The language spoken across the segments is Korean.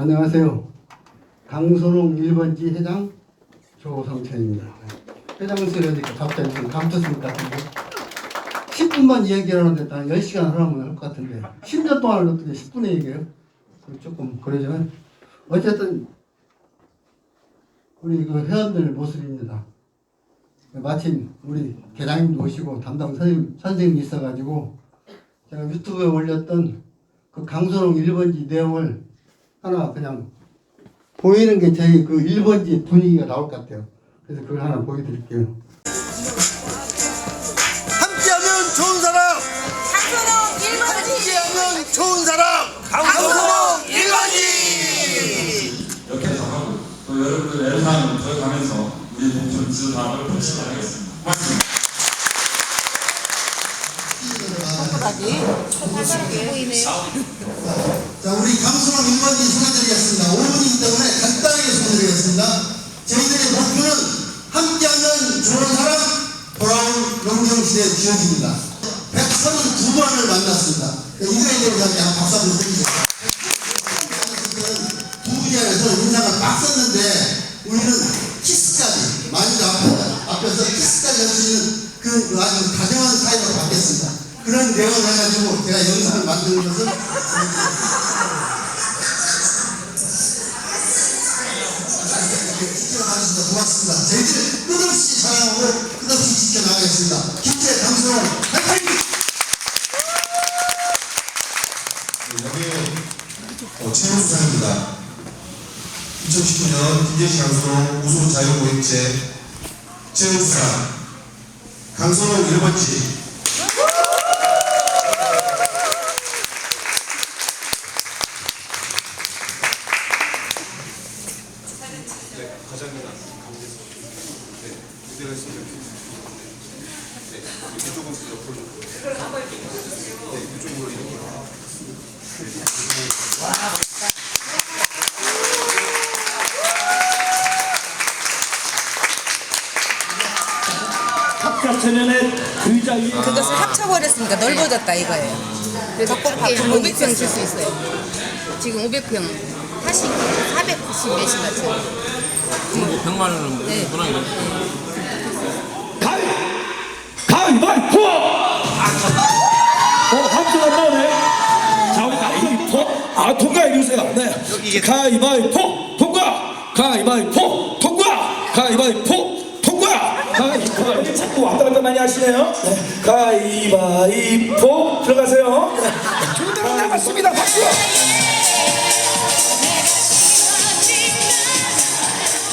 안녕하세요. 강선홍 1번지 회장 조성천입니다. 회장실이니까 갑자기 좀 같은데 10분만 얘기하는데 난 10시간 하라면 할 것 같은데 10년 동안을 어떻게 10분에 얘기해요? 조금 그러지만 어쨌든 우리 그 회원들 모습입니다. 마침 우리 계장님도 오시고 담당 선생님, 선생님이 있어가지고 제가 유튜브에 올렸던 그 강선홍 1번지 내용을 하나 그냥 보이는 게 저희 그 1번지 분위기가 나올 것 같아요. 그래서 그걸 하나 보여드릴게요. 함께하면 좋은 사람 강선홍 1번지 함께하면 좋은 사람 강선홍 일반지 이렇게 해서 하고 또 여러분들 애상 들어가면서 우리 전주 사업을 펼치도록 하겠습니다. 고맙습니다. 자 우리 강선홍 일반지 소개드리겠습니다. 5분이기 때문에 간단하게 소개드리겠습니다. 저희들의 목표는 함께하면 좋은 사람 돌아온 영경시대 지역입니다. 132번을 만났습니다. 이거에 대해서 그냥 박수 한번 드리겠습니다. 두 분야에서 인상을 막 썼는데 우리는 키스까지 많이도 앞에, 앞에서 키스까지 할 수 있는 그 아주 다정한 사이로 바뀌었습니다. 그런 내용을 해가지고 제가 영상을 만드는 것은 지켜나가겠습니다. 고맙습니다. 저희들 끝없이 사랑하고 끝없이 지켜나가겠습니다. 김제 강수호 화이팅! 여기에 어, 최우수상입니다. 2019년 김재시 강선홍 우수 자유고액제 최우수상 강선홍 1번지 합작천연의 의자 위에 그것을 합쳐버렸으니까 넓어졌다 이거예요. 그래서 한 500평 줄 수 있어요. 지금 500평 하시고 490 몇인 같죠. 100만 원은 네. 문화이네. 가위 가위바위보 어 함수가 안 나오네. 자 우리 가위바위보 아 통과 해주세요 네. 가위바위보 통과. 가위바위보 통과. 가위바위보 통과. 가위바위보 자꾸 왔다 갔다 많이 하시네요? 네. 가위바위보 들어가세요. 네. 좋은 대로 나갔습니다. 박수.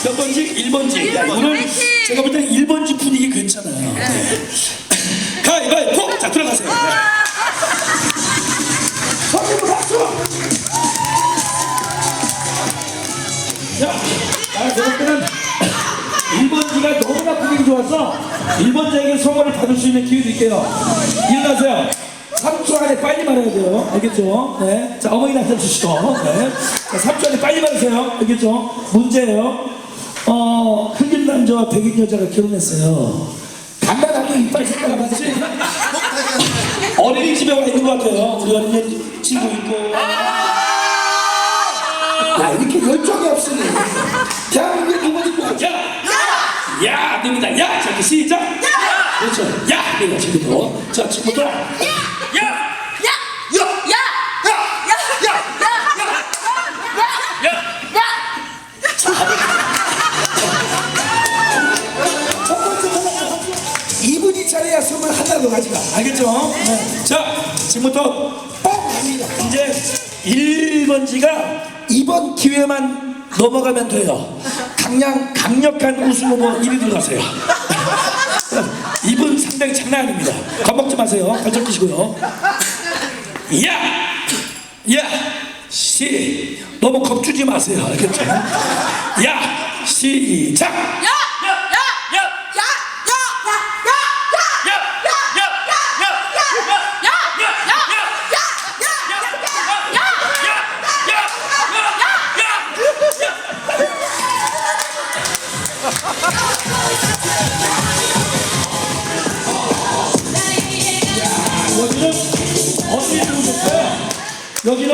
몇 번지? 1번지. 야, 이거는 제가 볼 때는 1번지 분위기 괜찮아요. 네. 자, 들어가세요. 네. 선생님 박수! 자, 아, 볼 때는 1번지가 너무나 분위기 좋아서 1번지에게 선물을 받을 수 있는 기회도 있게요. 일어나세요. 3초 안에 빨리 말해야 돼요. 알겠죠? 네. 자, 어머니 앉아주시고. 네. 자, 3초 안에 빨리 말하세요. 알겠죠? 문제예요. 어, 흑인 남자와 백인 여자가 결혼했어요. 어린이집에 와 있는 것 같아요. 우리 어린이 친구 있고. 야, 이렇게 열정이 없으니. 대한민국에 누가 있고, 야! 야! 야! 됩니다. 야! 자, 이렇게 시작! 야! 그렇죠. 야! 됩니다. 지금부터. 자, 지금부 1번지가 이번 기회만 넘어가면 돼요. 강량 강력한 우승 후보 1위 들어가세요. 이분 상당히 장난 아닙니다. 겁먹지 마세요. 발전 끼시고요. 야! 야! 시! 너무 겁주지 마세요. 알겠죠? 야! 시작!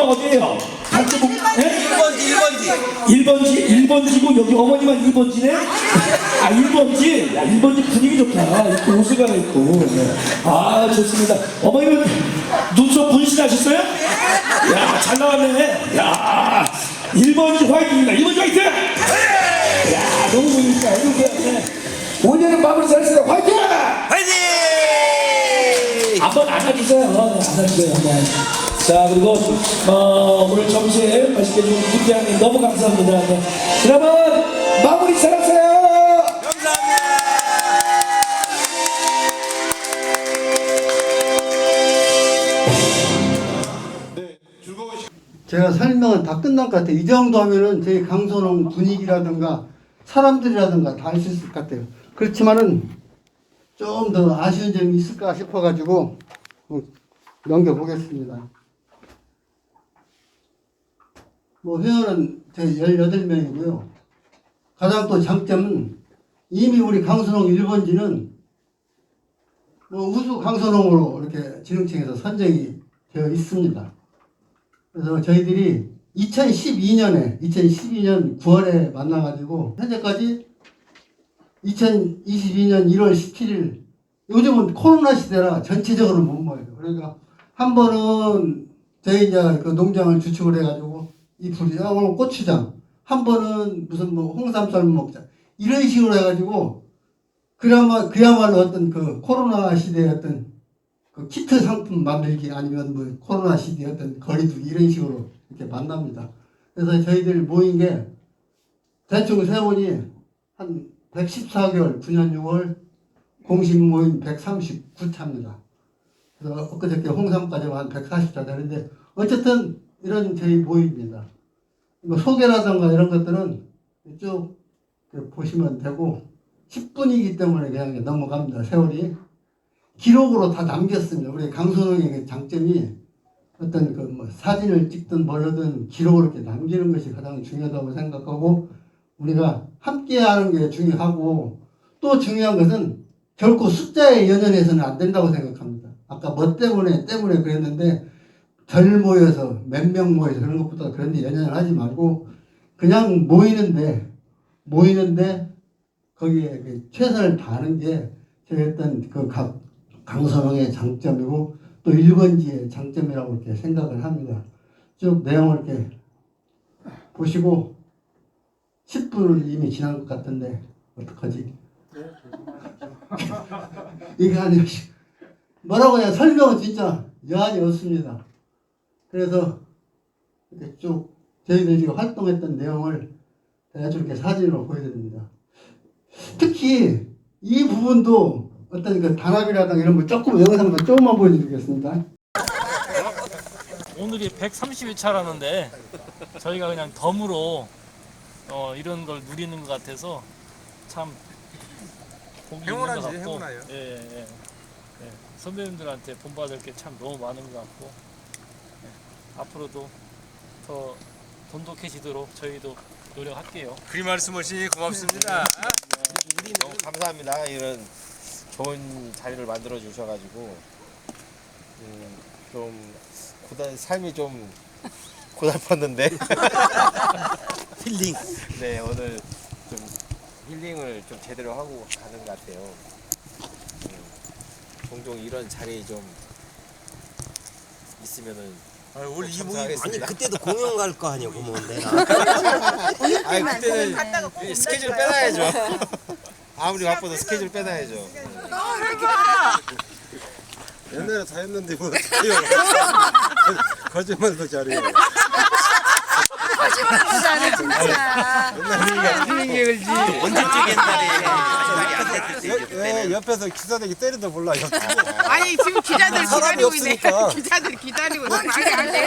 어디 어디예요? 단체복 네? 1번지 1번지 1번지 1번지고 여기 어머니만 2번지네 아 1번지 야 1번지 분위기 좋다 이렇게 옷을 갈아입고 네. 아 좋습니다 어머님은 눈썹 분신하셨어요? 야 잘 나왔네 야 1번지 화이팅입니다 1번지 화이팅 야 너무 이렇게 네. 5년은 마무리 잘했어요 화이팅 화이팅! 한번 안아주세요. 네, 안아주세요. 네. 자, 그리고, 어, 오늘 점심 맛있게 준 김대장님 너무 감사합니다. 네. 여러분, 마무리 잘하세요! 제가 설명은 다 끝난 것 같아요. 이 정도 하면은 저희 강선홍 분위기라든가 사람들이라든가 다 알 수 있을 것 같아요. 그렇지만은 좀 더 아쉬운 점이 있을까 싶어가지고 어, 넘겨보겠습니다. 뭐 회원은 저희 18명이고요. 가장 또 장점은 이미 우리 강선홍 1번지는 뭐 우수 강선홍으로 이렇게 지능청에서 선정이 되어 있습니다. 그래서 저희들이 2012년에 2012년 9월에 만나가지고 현재까지 2022년 1월 17일 요즘은 코로나 시대라 전체적으로 못 모여요. 그러니까 한 번은 저희 이제 그 농장을 주축을 해가지고 이 불이 아, 오늘 고추장 한 번은 무슨 뭐 홍삼 삶 먹자 이런 식으로 해가지고 그야마 그야말로 어떤 그 코로나 시대의 어떤 그 키트 상품 만들기 아니면 뭐 코로나 시대 어떤 거리두기 이런 식으로 이렇게 만납니다. 그래서 저희들 모인 게 대충 세보니 한 114개월 9년 6월 공식 모임 139차입니다. 그래서 엊그저께 홍삼까지 한 140차 되는데 어쨌든 이런 저희 모임입니다. 뭐 소개라든가 이런 것들은 쭉 이렇게 보시면 되고 10분이기 때문에 그냥 넘어갑니다. 세월이. 기록으로 다 남겼습니다. 우리 강선홍의 그 장점이 어떤 그 뭐 사진을 찍든 뭐든 기록으로 이렇게 남기는 것이 가장 중요하다고 생각하고 우리가 함께 하는 게 중요하고 또 중요한 것은 결코 숫자에 연연해서는 안 된다고 생각합니다. 아까 뭐 때문에 때문에 그랬는데 덜 모여서 몇 명 모여서 그런 것보다 그런 데 연연을 하지 말고 그냥 모이는데 모이는데 거기에 그 최선을 다하는 게 저희 어떤 그각 강선홍의 장점이고 또 1번지의 장점이라고 이렇게 생각을 합니다. 쭉 내용을 이렇게 보시고 10분을 이미 지난 것 같은데 어떡하지? 이게 아니라 뭐라고 해야 설명은 진짜 여한이 없습니다. 그래서 이렇게 쭉 저희들이 활동했던 내용을 대충 이렇게 사진으로 보여드립니다. 특히 이 부분도 어떤 그 단합이라든가 이런 거 조금 영상도 조금만 보여드리겠습니다. 오늘이 130회차라는데 저희가 그냥 덤으로 어, 이런 걸 누리는 것 같아서 참 복이 있는 것 같고 예, 예, 예. 예. 선배님들한테 본받을 게 참 너무 많은 것 같고 예. 앞으로도 더 돈독해지도록 저희도 노력할게요. 그 말씀하시니 고맙습니다. 너무 감사합니다. 이런 좋은 자리를 만들어 주셔가지고 음, 좀 고단 삶이 좀 고달팠는데 힐링. 네 오늘 좀 힐링을 좀 제대로 하고 가는 것 같아요. 음, 종종 이런 자리 좀 있으면은 오늘 이 모임 아니 그때도 공연 갈 거 아니야 그러면 내가. 아니 그때는 스케줄 빼놔야죠. 아무리 바빠도 스케줄 빼놔야죠. 옛날에 다 했는데 뭐 어떡해요. 거짓말도 잘해요. 언제적 옛날에 예, 옆에서 기사들이 때리도 몰라. 아니 지금 기자들 사람이 기다리고 있네. 없으니까. 기자들 기다리고 있어. 빨리 안 돼.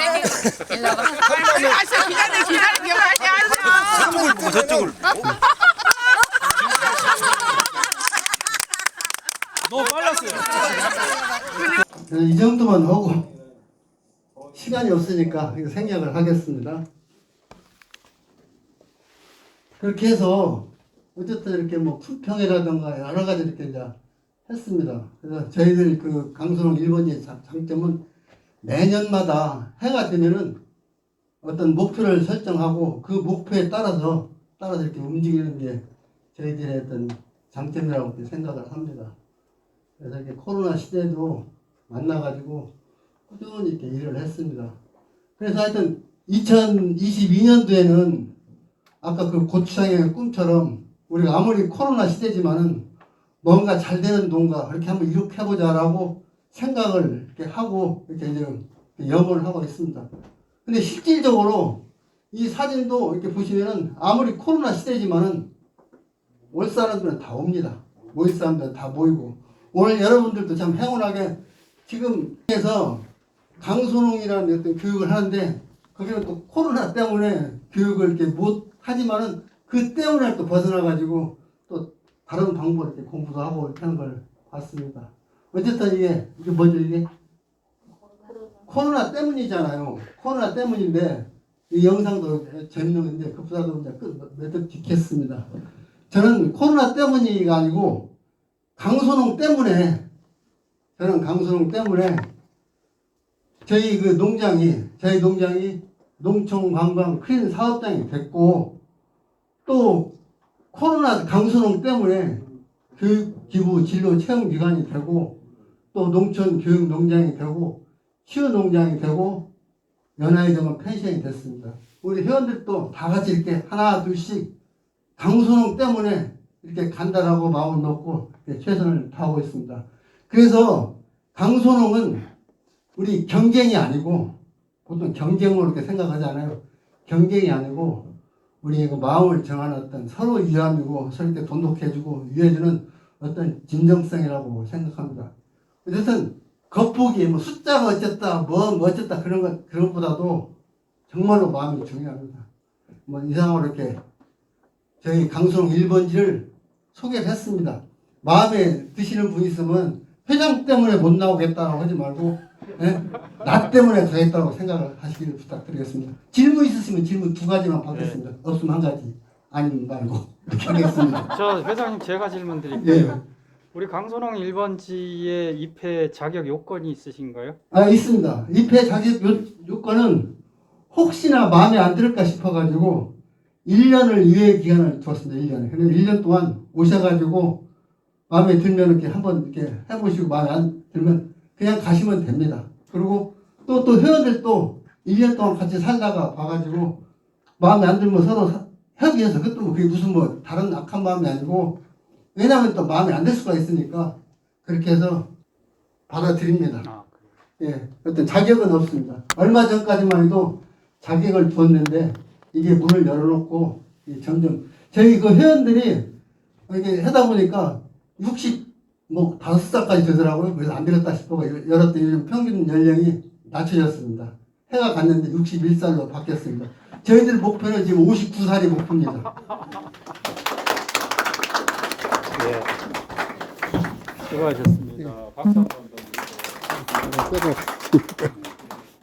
빨리 기자들 기다리게 빨리 하자. 저쪽을 보고 저쪽을 너무 빨랐어요. 그래서 이 정도만 하고 시간이 없으니까 이거 생략을 하겠습니다. 그렇게 해서 어쨌든 이렇게 뭐 품평이라든가 여러 가지 이렇게 이제 했습니다. 그래서 저희들 그 강선홍 1번지의 장점은 매년마다 해가 되면은 어떤 목표를 설정하고 그 목표에 따라서 따라서 이렇게 움직이는 게 저희들의 어떤 장점이라고 생각을 합니다. 그래서 이렇게 코로나 시대에도 만나가지고 꾸준히 이렇게 일을 했습니다. 그래서 하여튼 2022년도에는 아까 그 고추장의 꿈처럼 우리가 아무리 코로나 시대지만은 뭔가 잘 되는 동가 이렇게 한번 이렇게 해보자라고 생각을 이렇게 하고 이렇게 이제 염원을 하고 있습니다. 근데 실질적으로 이 사진도 이렇게 보시면은 아무리 코로나 시대지만은 올 사람들은 다 옵니다. 모일 사람들은 다 모이고 오늘 여러분들도 참 행운하게 지금 해서 강소농이라는 어떤 교육을 하는데 거기는 또 코로나 때문에 교육을 이렇게 못 하지만은 그 때문에 또 벗어나 가지고 또 다른 방법으로 이렇게 공부도 하고 하는 걸 봤습니다. 어쨌든 이게 이게 뭐죠 이게 코로나 때문이잖아요. 코로나 때문인데 이 영상도 재밌는 건데 그보다도 이제 끝몇개 듣겠습니다. 저는 코로나 때문이가 아니고 강소농 때문에 저는 강소농 때문에 저희 그 농장이 저희 농장이 농촌 관광 클린 사업장이 됐고 또 코로나 강소농 때문에 교육 기부 진로 채용 기관이 되고 또 농촌 교육 농장이 되고 치유 농장이 되고 연하의 정원 펜션이 됐습니다. 우리 회원들도 다 같이 이렇게 하나 둘씩 강소농 때문에 이렇게 간다라고 마음을 놓고 최선을 다하고 있습니다. 그래서 강소농은 우리 경쟁이 아니고 보통 경쟁으로 이렇게 생각하잖아요. 경쟁이 아니고 우리의 그 마음을 정하는 어떤 서로 위함이고 서로 이렇게 돈독해주고 위해주는 어떤 진정성이라고 생각합니다. 어쨌든 겉보기 뭐 숫자가 어쨌다 뭐, 뭐 어쨌다 그런 것 그런 것보다도 정말로 마음이 중요합니다. 뭐 이상으로 이렇게 저희 강소롱 1번지를 소개를 했습니다. 마음에 드시는 분 있으면 회장 때문에 못 나오겠다고 하지 말고 예? 나 때문에 가겠다고 생각을 하시기를 부탁드리겠습니다. 질문 있으시면 질문 두 가지만 받겠습니다. 없으면 한 가지 아니면 말고 이렇게 하겠습니다. 저 회장님 제가 질문 드릴게요. 예. 우리 강선홍 1번지의 입회 자격 요건이 있으신가요? 아 있습니다. 입회 자격 요, 요건은 혹시나 마음에 안 들을까 싶어가지고 1년을 유예 기간을 줬습니다. 1년. 그래서 1년 동안 오셔가지고 마음에 들면 이렇게 한번 이렇게 해보시고 마음에 안 들면 그냥 가시면 됩니다. 그리고 또 또 회원들도 1년 동안 같이 살다가 봐가지고 마음에 안 들면 서로 사- 협의해서 그것도 뭐 그게 무슨 뭐 다른 악한 마음이 아니고 왜냐하면 또 마음에 안 들 수가 있으니까 그렇게 해서 받아들입니다. 아, 예, 어떤 자격은 없습니다. 얼마 전까지만 해도 자격을 줬는데 이게 문을 열어놓고 이 점점 저희 그 회원들이 이렇게 하다 보니까 60, 뭐 다섯 살까지 되더라고요. 그래서 안 되겠다 싶어 열었더니 요즘 평균 연령이 낮춰졌습니다. 해가 갔는데 61살로 바뀌었습니다. 저희들 목표는 지금 59살이 목표입니다. 수고하셨습니다. 박수 한번 더.